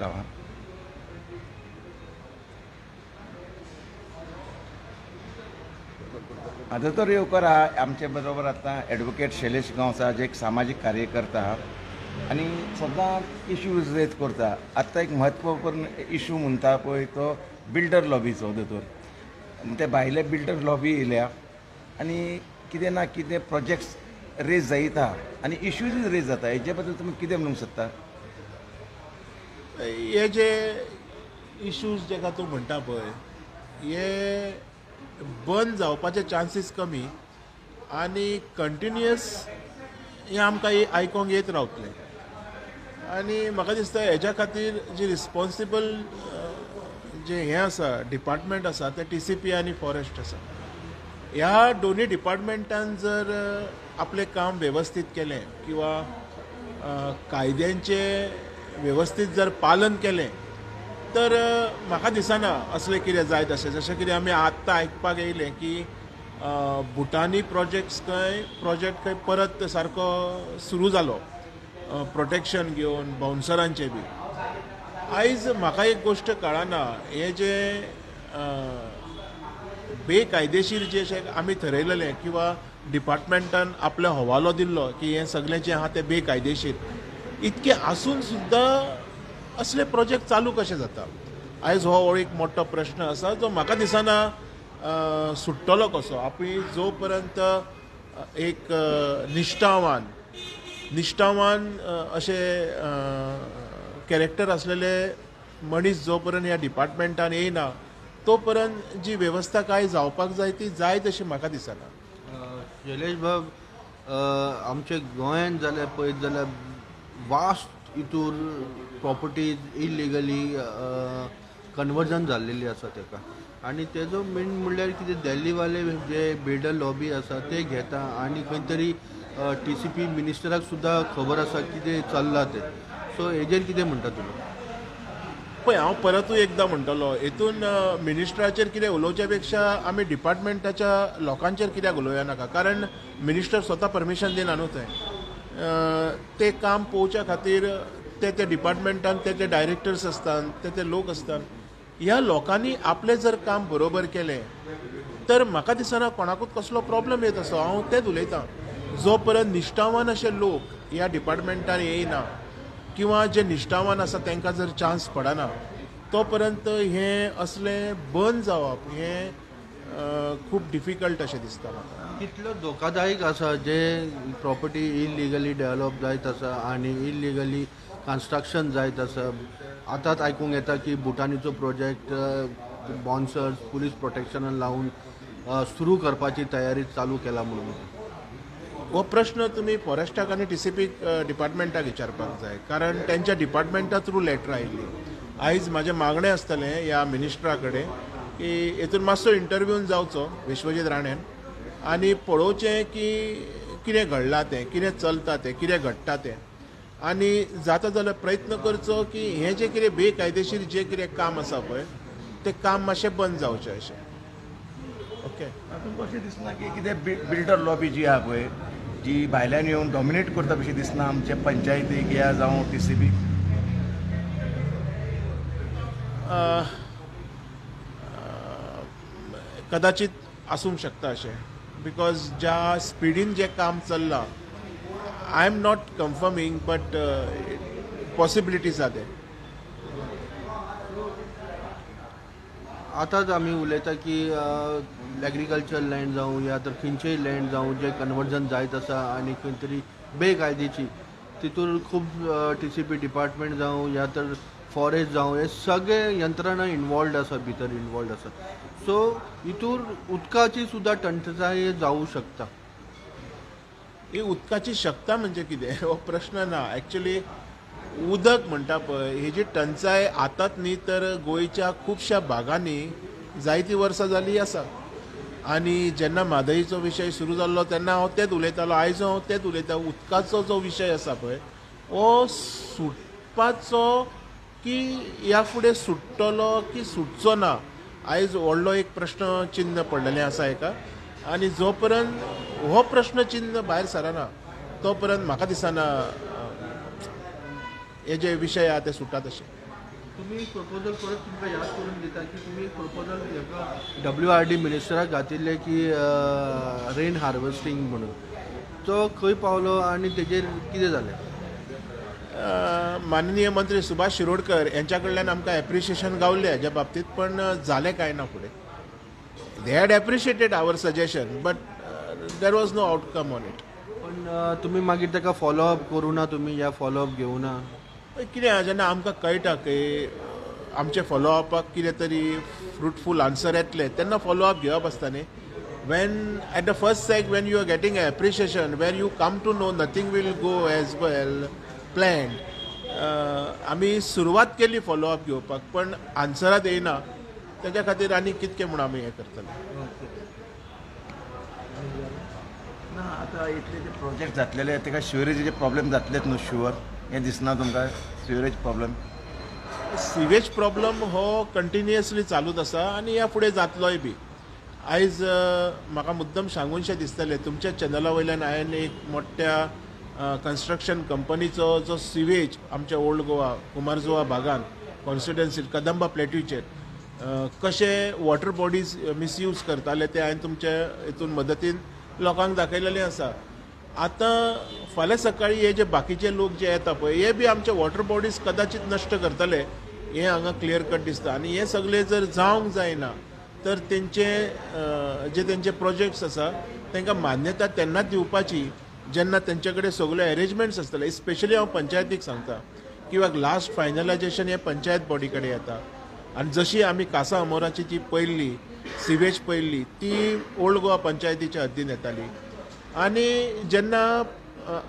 गांवांत आता तर येवकर आहा आमचे बरोबर आता ॲडव्होकेट शैलेश गांवसा जे एक सामाजिक कार्यकर्ता आहा आणि सदां इश्यूज रेज करता. आतां एक म्हत्वपूर्ण इश्यू म्हणटा पळय तो बिल्डर लॉबीचो दोतोर आनी ते भायले बिल्डर लॉबी येयल्या आनी कितें ना कितें प्रोजेक्ट्स रेज जायता आनी इश्यूज रेज जाता. हेजे बद्दल तुमी कितें म्हणूंक सोदता हे जे इश्यूज जेका तूं म्हणटा पळय हे बंद जावपाचे चान्सीस कमी आनी कंटिन्युअस हे आमकां आयकोंक येत रावतलें. आनी म्हाका दिसता हेज्या खातीर जी रिस्पॉन्सिबल जे हें आसा डिपार्टमेंट आसा ते टी सी पी आनी फॉरेस्ट आसा. ह्या दोनी डिपार्टमेंटान जर आपलें काम वेवस्थीत केलें किंवा कायद्यांचे वेवस्थीत जर पालन केलें तर म्हाका दिसना असलें कितें जायत अशें जशें कितें आमी आत्तां आयकपाक येयलें की भुटानी प्रोजेक्ट्स खंय प्रोजेक्ट खंय परत सारको सुरू जालो प्रोटेक्शन घेवन बाउन्सरांचे बी. आयज म्हाका एक गोश्ट कळना. हे जे बेकायदेशीर जे अशें आमी थरयलेलें किंवा डिपार्टमेंटान आपलो हवालो दिल्लो की हें सगळें जें आहा तें बेकायदेशीर. इतकें आसून सुद्दां असले प्रोजेक्ट चालू कशे जाता आयज हो एक मोठो प्रश्न आसा जो म्हाका दिसना सुट्टलो कसो? आपण जो पर्यंत एक अ, निश्ठावान निश्ठावान कॅरेक्टर असलेले मनीस जो पर्यंत ह्या डिपार्टमेंटान येयना तो पर्यंत जी वेवस्था काय जावपाक जाय ती जाय तशी म्हाका दिसना. शैलेश बाब आमच्या गोंयांत जाल्यार पळयत जाल्यार वास्ट हितूर प्रॉपर्टीज इलिगली कन्वर्जन जाल्लेली आसा ताका आनी तेजो मेन म्हणल्यार कितें दिल्लीवाले जे बिल्डर लॉबी आसा ते घेता आनी खंय तरी टी सी पी मिनिस्टराक सुद्दां खबर आसा कितें चल्लां तें. सो हेजेर कितें म्हणटा तुमी पळय हांव परतूय एकदां म्हणटलो हेतून मिनिस्टराचेर कितें उलोवचे पेक्षा आमी डिपार्टमेंटाच्या लोकांचेर कित्याक उलोवया नाका? कारण मिनिस्टर स्वता परमिशन दिना न्हू थंय ते काम पळोवच्या खातीर ते ते डिपार्टमेंटान ते ते डायरेक्टर्स असतात ते ते लोक असतात. ह्या लोकांनी आपलें जर काम बरोबर केलें तर म्हाका दिसना कोणाकूच कसलो प्रॉब्लेम येत असो. हांव तेच उलयतां. जो पर्यंत निश्ठावान अशे लोक ह्या डिपार्टमेंटान येयना किंवा जे निश्ठावान आसा तांकां जर चान्स पडना तो पर्यंत हें असलें बंद जावप हें खूब डिफिकल्ट अशें दिसता म्हाका कितलो धोकादायक आसा जे प्रॉपर्टी इलिगली डेव्हलप जायत आसा आनी इलिगली कन्स्ट्रक्शन जायत आसा आतांच आयकूंक येता की भुटानीचो प्रोजेक्ट बॉन्सर्स पुलीस प्रोटेक्शनान लावून सुरू करपाची तयारी चालू केला म्हणून. हो प्रश्न तुमी फॉरेस्टाक आनी टी सी पी डिपार्टमेंटाक विचारपाक जाय. कारण तेंच्या डिपार्टमेंटा थ्रू लेटर आयिल्ली आयज म्हाजें मागणें आसतलें ह्या मिनिस्टरा कडेन की हेतून मातसो इंटरव्यून जावचो विश्वजीत राणेन. आनी पळोवचें की कितें घडलां तें कितें चलता तें कितें घडटा तें. आनी जाता जाल्यार प्रयत्न करचो की हें जें कितें बेकायदेशीर जें कितें काम आसा पळय तें काम मातशें बंद जावचें अशें. ओके तुमकां अशें दिसना की कितें बिल्डर लॉबी जी आहा पळय जी भायल्यान येवन डॉमिनेट करता कशी दिसना आमचे पंचायतीक या जावं टी सी बी कदाचित आसूंक शकता अशें बिकॉज ज्या स्पिडीन जें काम चल्लां I am not confirming but possibilities are ते आतांच आमी उलयता की एग्रीकल्चर लँड जावं या तर खंयचेय लँड जावं जे कन्वर्जन जायत आसा आनी खंय तरी बेकायदेची तितूर खूब T uh, C P department जावं या तर फॉरेस्ट जावं हे सगळे यंत्रणा इन्वॉल्ड आसा भितर इन्वॉल्ड आसा सो हितूर उदकाची सुद्दां टंचाई जावूं शकता. ही उदकाची शकता म्हणजे कितें? हो प्रश्न ना. एक्चुली उदक म्हणटा पळय हेजी टंचाय आतांच न्ही तर गोंयच्या खुबश्या भागांनी जायतीं वर्सां जालीं आसा. आनी जेन्ना म्हादईचो विशय सुरू जाल्लो तेन्ना हांव तेंच उलयतालो आयज हांव तेंच उलयता उदकाचो जो विशय आसा पळय हो सुटपाचो की ह्या फुडें सुट्टलो की सुटचो ना आयज व्हडलो एक प्रश्न चिन्ह पडलेलें आसा हेका आनी जो पर्यंत हो प्रश्न चिन्ह भायर सरना तो पर्यंत म्हाका दिसना हे जे विशय आहा ते सुटात अशे तुम्ही प्रपोजल परत तुमकां याद करून दिता की तुमी एक प्रपोजल डब्ल्यू आर डी मिनिस्टराक घातिल्ले की रेन हार्वेस्टिंग म्हणून. तो खंय पावलो आनी तेजेर कितें जालें? माननीय मंत्री सुभाष शिरोडकर यांच्या कडल्यान आमकां एप्रिशिएशन गावलें हाच्या बाबतींत पण जालें काय ना फुडें they had appreciated our suggestion but there was no outcome on it पण अ, तुमी मागीर ताका फॉलोअप करूं ना तुमी या फॉलोअप घेवना कितें आहा जेन्ना आमकां कळटा की आमचे फॉलोअपाक कितें तरी फ्रुटफूल आन्सर येतले तेन्ना फॉलोअप घेवप आसता न्ही when at the first sack when you are getting appreciation when you come to know nothing will go as well plan आमी सुरवात केली फॉलोअप घेवपाक पण आन्सरात येयना तेज्या खातीर आनी कितके म्हूण आमी हें करतले. ना आतां इतले जे प्रोजेक्ट जातलेले तेका शिवरेजीचे प्रॉब्लेम जातलेच न्हू शुअर हें दिसना तुमकां शिवरेज प्रॉब्लेम सिवेज प्रॉब्लम हो कंटिन्युअसली चालूच आसा आनी ह्या फुडें जातलोय बी. आयज म्हाका मुद्दम सांगूनशें दिसतलें तुमच्या चॅनला वयल्यान हांवें एक मोठ्या कन्स्ट्रक्शन कंपनीचो जो सिवेज आमच्या ओल्ड गोवा कुमारजुवा भागान कॉन्स्टिट्युन्सीत कदंबा प्लेट्यूचेर कशे वॉटर बॉडीज मिसयूज करताले ते हांवें तुमच्या हितून मदतीन लोकांक दाखयलेलें आसा. आतां फाल्यां सकाळी हे जे बाकीचे लोक जे येता पळय हे बी आमचे वॉटर बॉडीज कदाचित नश्ट करतले हें हांगा क्लियर कट दिसता. आनी हे सगळे जर जावंक जायना तर तेंचे जे तेंचे प्रोजेक्ट्स आसा तांकां मान्यता तेन्नाच दिवपाची जेन्ना तेंचे कडेन सगळे अरेंजमेंट्स आसतले स्पेशली हांव पंचायतीक सांगता किंवां लास्ट फायनलायजेशन हे पंचायत बॉडी कडेन येता. आनी जशी आमी कासा अमोराची जी पयल्ली सिवेज पयल्ली ती ओल्ड गोवा पंचायतीच्या हद्दीन येताली. आनी जेन्ना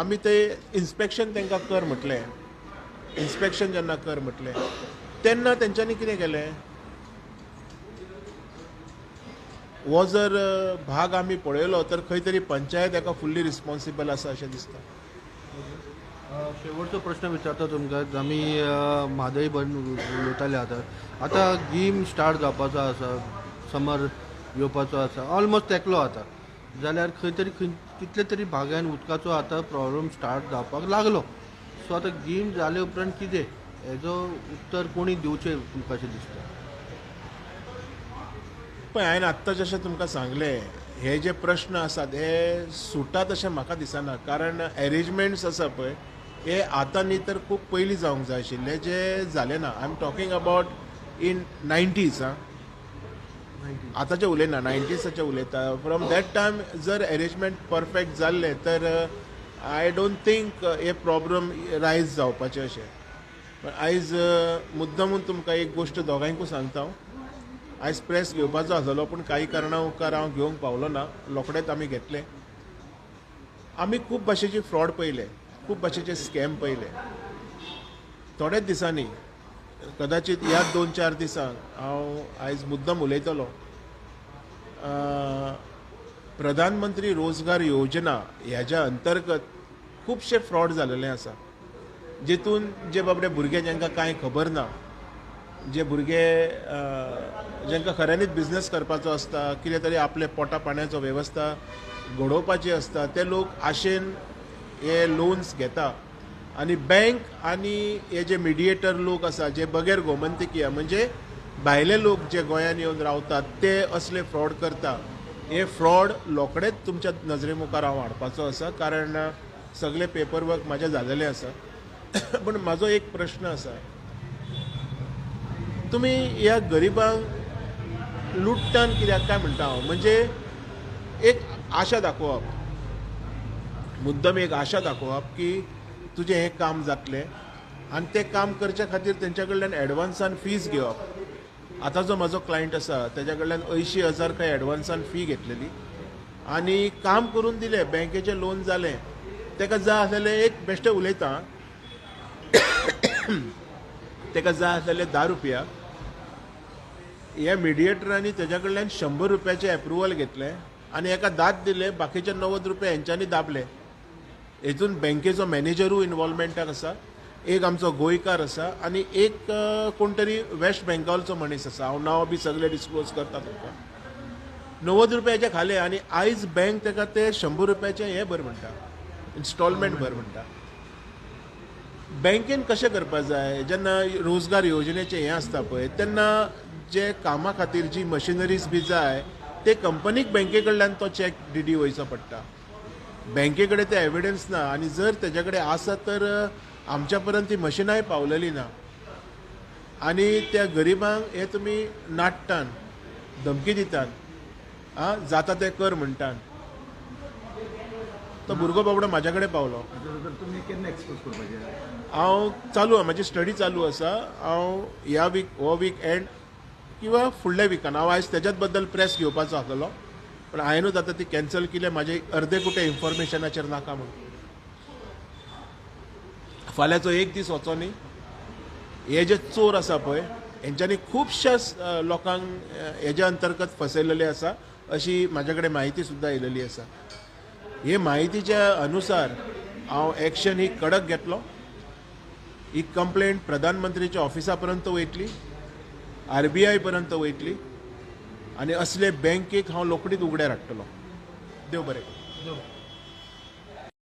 आमी ते इन्स्पेक्शन तांकां कर म्हटलें. इन्स्पेक्शन जेन्ना कर म्हटलें. तेन्ना तेंच्यांनी कितें केलें हो जर भाग आमी पळयलो तर खंय तरी पंचायत हेका फुल्ली रिस्पॉन्सिबल आसा अशें दिसता. शेवटचो प्रश्न विचारता तुमकां आमी म्हादय बन उलयताले आतां आतां गीम स्टार्ट जावपाचो आसा समर येवपाचो आसा ऑलमोस्ट तेकलो आतां. जाल्यार खंय तरी खंय कितले तरी भागान उदकाचो आतां प्रॉब्लम स्टार्ट जावपाक लागलो. सो आतां गीम जाले उपरांत कितें? हेजो उत्तर कोणी दिवचें तुमकां अशें दिसता? पळय हांवें आत्तां जशें तुमकां सांगलें हे जे प्रश्न आसात हे सुटात अशें म्हाका दिसना. कारण एरेंजमेंट्स आसा पळय हे आतां न्ही तर खूब पयलीं जावंक जाय आशिल्ले. जे जाले ना I am talking about in nineties आं आतांचे उलयना नायन्टीजाचे उलयता. फ्रॉम दॅट टायम जर एरेंजमेंट परफेक्ट जाल्ले तर आय डोंट थिंक हे प्रॉब्लम रायज जावपाचे अशें. पण आयज uh, मुद्दमून तुमकां एक गोश्ट दोगांयकूय सांगता हांव. आयज प्रेस घेवपाचो आसलो पूण काही कारणां उपकार हांव घेवंक पावलो ना. रोखडेंच आमी घेतले. आमी खूब भाशेचे फ्रॉड पयले खूब भाशेचे स्कॅम पयले. थोड्याच दिसांनी कदाचित ह्या दोन चार दिसांक हांव आयज मुद्दम उलयतलो. प्रधानमंत्री रोजगार योजना ह्याच्या अंतर्गत खुबशे फ्रॉड जालेले आसा. जितून जे बाबडे भुरगे जांकां कांय खबर ना जे भुरगे अ, जांकां खऱ्यांनीच बिझनेस करपाचो आसता कितें तरी आपले पोटा पाण्याचो वेवस्था घडोवपाची आसता ते लोक आशेन हे लोन्स घेता. आनी बँक आनी हे जे मिडिएटर लोक आसा जे बगैर गोमंतकीय म्हणजे भायले लोक जे गोंयांत येवन रावतात ते असले फ्रॉड करता. हे फ्रॉड रोखडेच तुमच्या नजरे मुखार हांव हाडपाचो आसा कारण सगळे पेपर वर्क म्हाजें जालेलें आसा. पूण म्हाजो एक प्रश्न आसा तुमी ह्या गरिबांक लुट्टान कित्याक? काय म्हणटा हांव? म्हणजे एक आशा दाखोवप. मुद्दम एक आशा दाखोवप की तुजें हें काम जातलें आनी तें काम करचे खातीर तेंच्या कडल्यान एडवान्सान फीज घेवप. आतां जो म्हजो क्लायंट आसा तेज्या कडल्यान अंयशीं हजार खंय एडवान्सान फी घेतलेली. आनी काम करून दिलें बँकेचें लोन जालें तेका जाय आसलेलें एक बेश्टें उलयतां. तेका जाय आसलेले धा रुपया. हे मिडिएटरांनी तेज्या कडल्यान शंबर रुपयाचे एप्रुवल घेतले आनी एका दात दिले बाकीचे णव्वद रुपया हेंच्यांनी दाबले. हेतून बँकेचो मॅनेजरूय इन्वॉल्वमेंटाक आसा एक आमचो गोंयकार आसा आनी एक कोण तरी वेस्ट बेंगॉलचो मनीस आसा हांव नांव बी सगळे डिस्क्लोज करता तुमकां णव्वद रुपयाचे खाले आनी आयज बँक ताका ते शंबर रुपयाचे हे भर म्हणटा. इन्स्टॉलमेंट भर म्हणटा. बँकेन कशें करपाक जाय? जेन्ना रोजगार येवजणेचें हें आसता पळय तेन्ना जे कामा खातीर जी मशिनरीज बी जाय ते कंपनीक बँके कडल्यान तो चॅक डी डी वयचो पडटा. बँके कडेन ते एविडन्स ना आनी जर तेजे कडेन आसा तर आमच्या पर्यंत ती मशिनाय पावलेली ना. आनी त्या गरिबांक हे तुमी नाडटान धमकी दितात. आं जाता ते कर म्हणटान. तो भुरगो बाबडो म्हाज्या कडेन पावलो. तुमी केन्ना एक्सपोज करपाचे हांव चालू आहा म्हाजी स्टडी चालू आसा हांव ह्या वीक हो वीक एंड किंवा फुडल्या विकान हांव आयज तेज्याच बद्दल प्रेस घेवपाचो आसलो पण हांवेनूच आतां ती कॅन्सल केली म्हाजे अर्दे कुटे इन्फॉर्मेशनाचेर नाका म्हणून. फाल्यांचो एक दीस वचो न्ही. हे जे चोर आसा पळय हेंच्यांनी खुबश्या लोकांक हेज्या अंतर्गत फसयलेले आसा अशी म्हाजे कडेन म्हायती सुद्दां येयलेली आसा हे माहितीच्या अनुसार हांव एक्शन ही कडक घेतलो. ही कंप्लेंट प्रधानमंत्रीच्या ऑफिसा पर्यंत वयतली आर बी आय पर्यंत वयतली आनी असले बँकेक हांव रोखडीच उगड्यार हाडटलो देव बरें. करूं.